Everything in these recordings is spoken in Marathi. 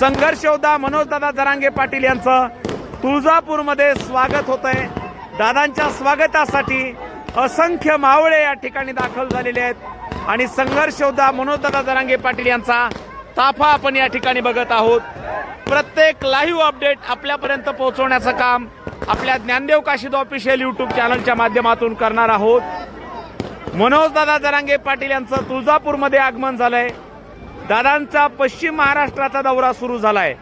संघर्ष योद्धा मनोजदादा जरांगे पाटील यांचं. तुळजापूरमध्ये स्वागत होत आहे दादांच्या स्वागतासाठी असंख्य मावळे या ठिकाणी दाखल झालेले आहेत. आणि संघर्ष योद्धा मनोजदादा जरांगे पाटील यांचा. ताफा आपण या ठिकाणी बघत आहोत. प्रत्येक लाईव्ह अपडेट आपल्यापर्यंत पोहोचवण्याचं काम आपल्या ज्ञानदेव काशीद ऑफिशियल यूट्यूब चॅनलच्या माध्यमातून करणार आहोत. मनोजदादा जरांगे पाटील यांचं तुळजापूरमध्ये आगमन झालंय. दादांचा पश्चिम महाराष्ट्राचा दौरा सुरू झालाय.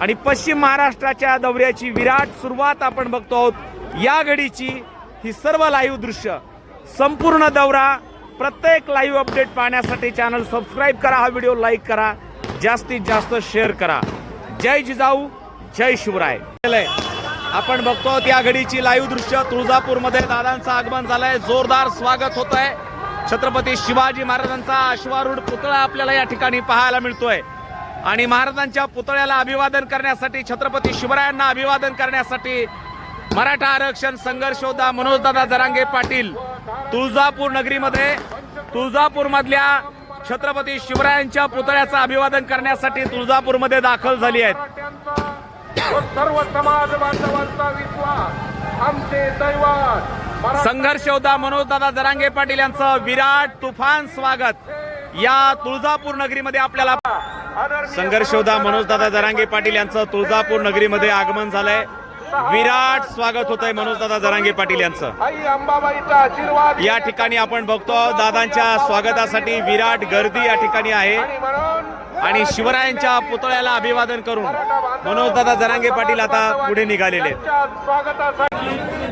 आणि पश्चिम महाराष्ट्राच्या दौऱ्याची विराट सुरुवात आपण बघतो आहोत. या घडीची ही सर्व लाईव्ह दृश्य. संपूर्ण दौरा प्रत्येक लाईव्ह अपडेट पाहण्यासाठी चॅनल सबस्क्राईब करा हा व्हिडिओ लाईक करा जास्तीत जास्त शेअर करा. जय जिजाऊ जय शिवराय. आपण बघतो आहोत या घडीची लाईव्ह दृश्य. तुळजापूरमध्ये दादांचं आगमन झालंय. जोरदार स्वागत होत आहे छत्रपती शिवाजी महाराजांचा अश्वारूढ पुतळा आपल्याला या ठिकाणी पाहायला मिळतोय. आणि महाराजांच्या पुतळ्याला अभिवादन करण्यासाठी छत्रपती शिवरायांना अभिवादन करण्यासाठी मराठा आरक्षण संघर्षोदा मनोजदादा जरांगे पाटील तुळजापूर नगरीमध्ये तुळजापूर मधल्या छत्रपती शिवरायांच्या पुतळ्याचं अभिवादन करण्यासाठी तुळजापूरमध्ये दाखल झाली आहेत. सर्व समाज बांधवांचा विश्वास आमचे दैवत. संघर्ष योद्धा मनोजदादा जरांगे पाटील यांचं विराट तुफान स्वागत. या तुळजापूर नगरीमध्ये आपल्याला संघर्ष योद्धा मनोजदादा जरांगे पाटील यांचं तुळजापूर नगरीमध्ये आगमन झालंय. विराट स्वागत होत आहे मनोजदादा जरांगे पाटील यांचं. या ठिकाणी आपण बघतो दादांच्या स्वागतासाठी विराट गर्दी या ठिकाणी आहे. आणि आणि शिवरायांच्या पुतळ्याला अभिवादन करून मनोजदादा जरांगे पाटील आता पुढे निघालेले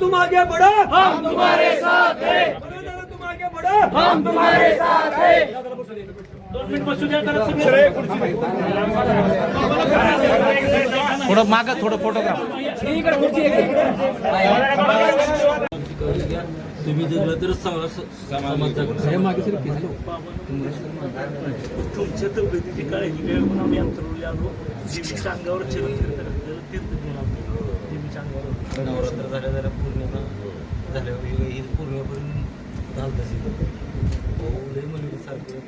तुम आगे बढ़ो हम तुम्हारे साथ हैं। तुम आगे बढ़ो हम तुम्हारे साथ हैं। थोडं माग थोडं फोटोग्राफ तुम्ही जगलं तर. तुमच्या तब्येतीची काळजी म्हणून आम्ही अंतरवली आलो. अंगावर चिरंजीव तीर्थ घेऊन आलो अंगावर नवरात्र झाल्या झाल्या पौर्णिमा झाल्यावर ही- ही पौर्णिमेपर्यंत हो लय मुली सारखं.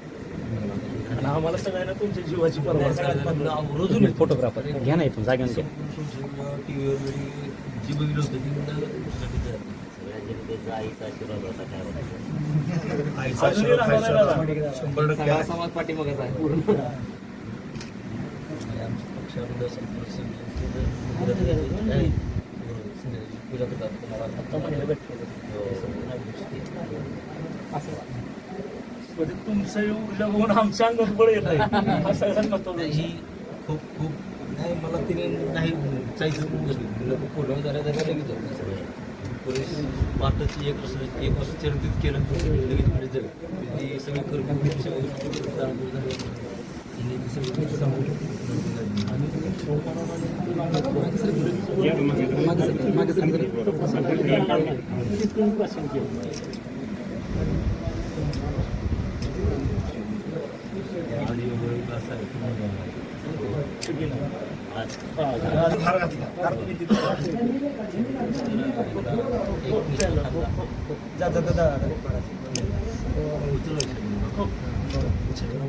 आणि आम्हाला सगळ्यांना तुमच्या जीवाची परवा. रोजून फोटोग्राफर घ्या ना इथून जागा टी व्हीवर जी बघितलं होतं ती आईचा आशीर्वाद होता काय होता आईचा आशीर्वाद. शंभर टक्के. समाज पाठीमागच आहे. पूर्ण आमच्या पक्षामध्ये संपर्क संघटनेचं काय? पूजा करतात तुम्हाला आता महिला भेटले म्हणजे तुमचं ऊर्जा बघून आमच्या अंगात बळ येत आहे हा सगळ्यांना ही खूप खूप नाही मला तिने नाही जायचं पूर्ण झाल्या झाल्या लगेच सगळं पोलीस भारताची एक वर्ष एक वर्ष चरित्रित केलं लगेच पुढे जग ती सगळी करून जा जा गोष्टी करत आंदोलन झाले. हिने ती सगळी गोष्टी सांगून आणि वगैरे असं उचल असेल बाई, बाई, उचल. जाऊ द्या दादा. आपण जाऊ मागून. या, या. नाही, तू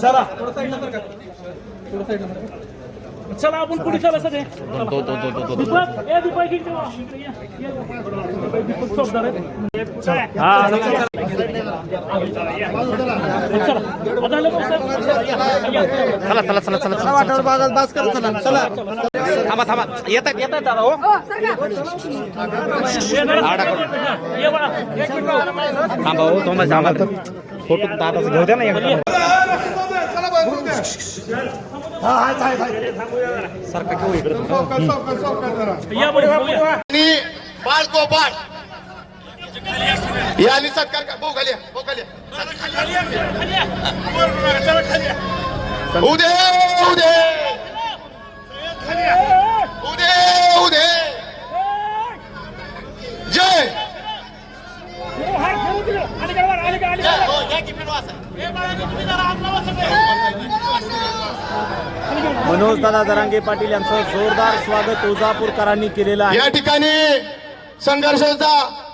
या. चला आपण पुढे चला सगळे दीपक ए दीपक इकडे वा. ये, ये. दीपक चौकदार आहे. हे. चला. चला. या. चला चला चला चला चला थांबा थांबा येत आहेत येत आहेत दादा हो ये जरा ये. थांबा हो थांबा फोटो दादाच घेऊ द्या ना एक सारखा घेऊ इकडे या बरं, या. आणि बाळ. गोपाळ यांनी सत्कार उदे उदे. उदे जय मनोज दादा दरांगे पाटील यांचं जोरदार स्वागत तुळजापूरकरांनी केलेलं आहे. या ठिकाणी संघर्षाचा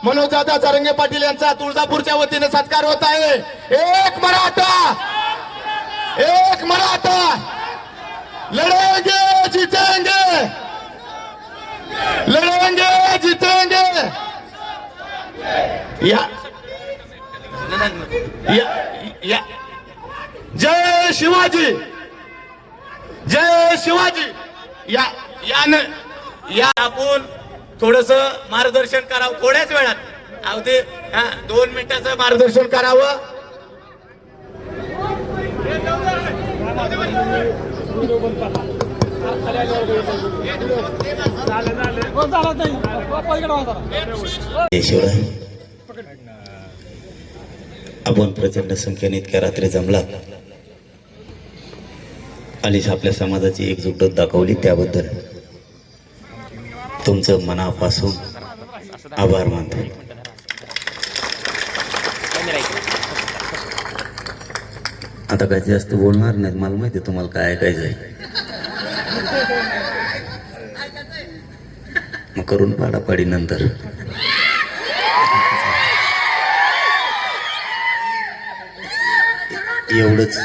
मनोजदादा चारंगे पाटील यांचा तुळजापूरच्या वतीने सत्कार होत आहे. एक मराठा एक मराठा लढेंगे जितेंगे लढेंगे जितेंगे. या या या. जय शिवाजी. जय शिवाजी! या या या आपण थोडस मार्गदर्शन करावं थोड्याच वेळात. अगदी हा दोन मिनिटाचं मार्गदर्शन करावं. आपण प्रचंड संख्येने इतक्या रात्री जमला आणि आपल्या समाजाची एकजुटत दाखवली त्याबद्दल. तुमचं मनापासून आभार मानतो. आता काय जास्त बोलणार नाही मला माहिती आहे तुम्हाला काय ऐकायचं आहे मग करून पाडापाडी नंतर. एवढंच.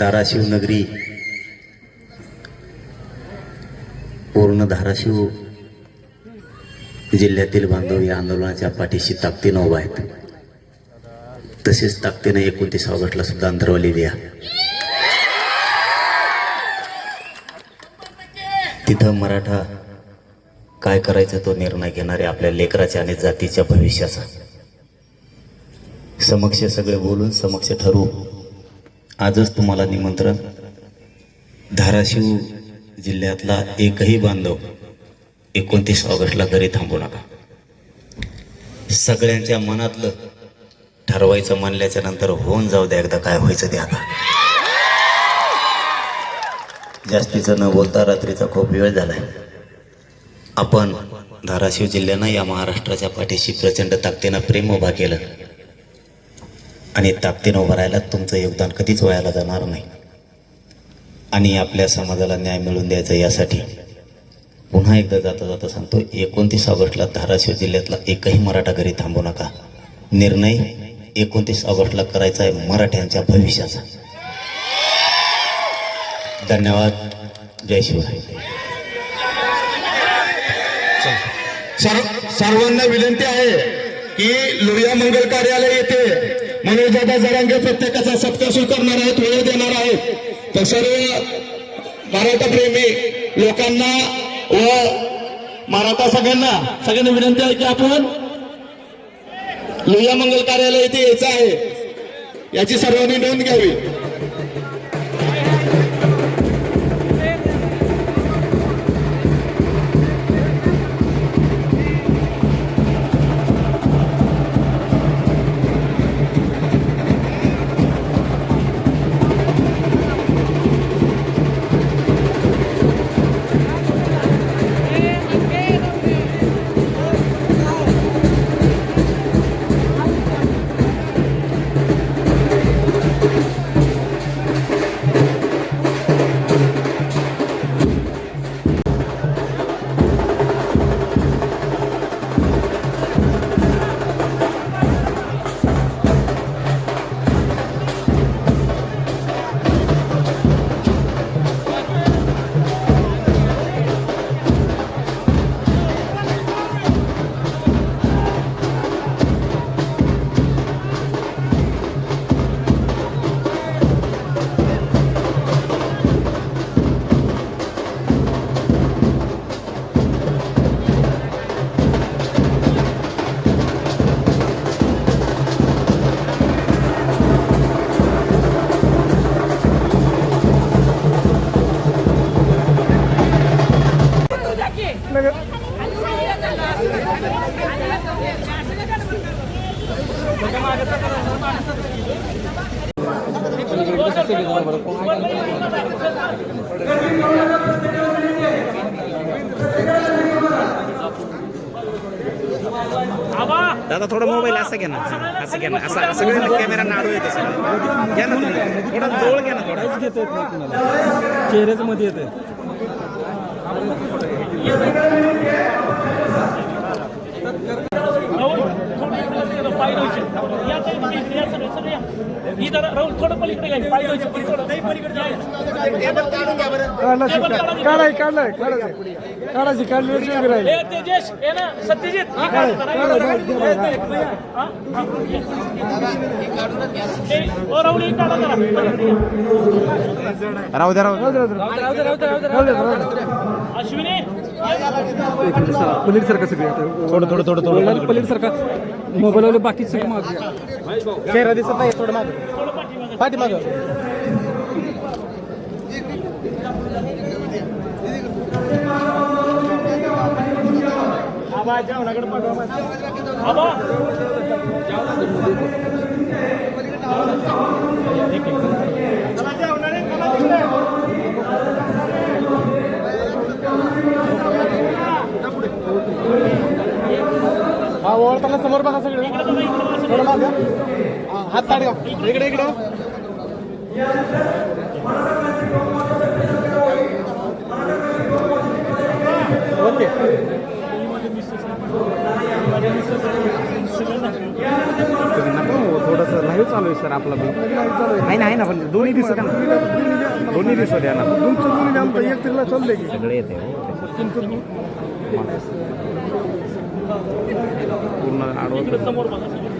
धाराशिव नगरी. पूर्ण धाराशिव जिल्ह्यातील बांधव या आंदोलनाच्या पाठीशी ताकदीनं उभा आहेत. तसेच ताकदीनं एकोणतीस ऑगस्टला सुद्धा अंतरवली द्या. तिथं मराठा काय करायचं तो निर्णय घेणारे आपल्या लेकराच्या आणि जातीच्या भविष्याचा. समक्ष सगळे बोलून समक्ष ठरवू आजच तुम्हाला निमंत्रण. धाराशिव जिल्ह्यातला एकही बांधव एकोणतीस ऑगस्टला घरी थांबू नका. सगळ्यांच्या मनातलं ठरवायचं म्हणल्याच्या नंतर होऊन जाऊ द्या एकदा काय व्हायचं ते आता. जास्तीचं न बोलता रात्रीचा खूप वेळ झालाय. आपण धाराशिव जिल्ह्यानं या महाराष्ट्राच्या पाठीशी प्रचंड ताकदीनं प्रेम उभा केलं. आणि ताकदीनं उभं राहायला तुमचं योगदान कधीच वायाला जाणार नाही. आणि आपल्या समाजाला न्याय मिळवून द्यायचा यासाठी. पुन्हा एकदा जाता जाता सांगतो एकोणतीस ऑगस्टला धाराशिव जिल्ह्यातला एकही मराठा घरी थांबू नका. निर्णय एकोणतीस ऑगस्टला करायचा आहे मराठ्यांच्या भविष्याचा. धन्यवाद. जय शिवराय. सर्वांना विनंती आहे की लोहिया मंगल कार्यालय येथे मनोजदादा जरांगे प्रत्येकाचा सत्कार स्वीकारणार आहेत वेळ देणार आहेत. तर सर्व मराठा प्रेमी लोकांना व मराठा सगळ्यांना सगळ्यांना विनंती आहे की आपण लोहिया मंगल कार्यालय येथे यायचं आहे. याची सर्वांनी नोंद घ्यावी. नगर. दादा थोडं मोबाईल असं घ्या ना. असं घ्या ना. असं असं घ्या ना. कॅमेरा नाडू येत घ्या ना थोडं जवळ घ्या ना थोडं. चेहऱ्याच मध्ये येते राहुल ही जरा राहुल थोडं पलीकडे. पाय. काढाय काढलाय काढायचं काढायची काढली राहिली. तेजेश ना सत्यजित. ही काढ जरा. ए, ओ राहुल काढा जरा. पलीकडे या. राहू द्या. राहू द्या. अश्विनी. पलीड सारखं सगळे थोडं थोडं थोडं थोडं. पलीड सारखं. मोबाईलवर बाकी सगळं मागे चेहरा दिसत नाही थोडं मागे. पाठीमागं आबा हा ओळखताना समोर बघा सगळे. थोडं मागं. हात ताड इकडे इकडे. ओके. थोडंसं लाईव्ह चालू आहे सर आपला नाही नाही ना पण दोन्ही दिवसात दोन्ही दिवसात द्या ना तुमचं दोन्ही आमचं एक तिला चाललंय की. सगळे येते. हो. पूर्ण आडवं समोर बघा सगळे.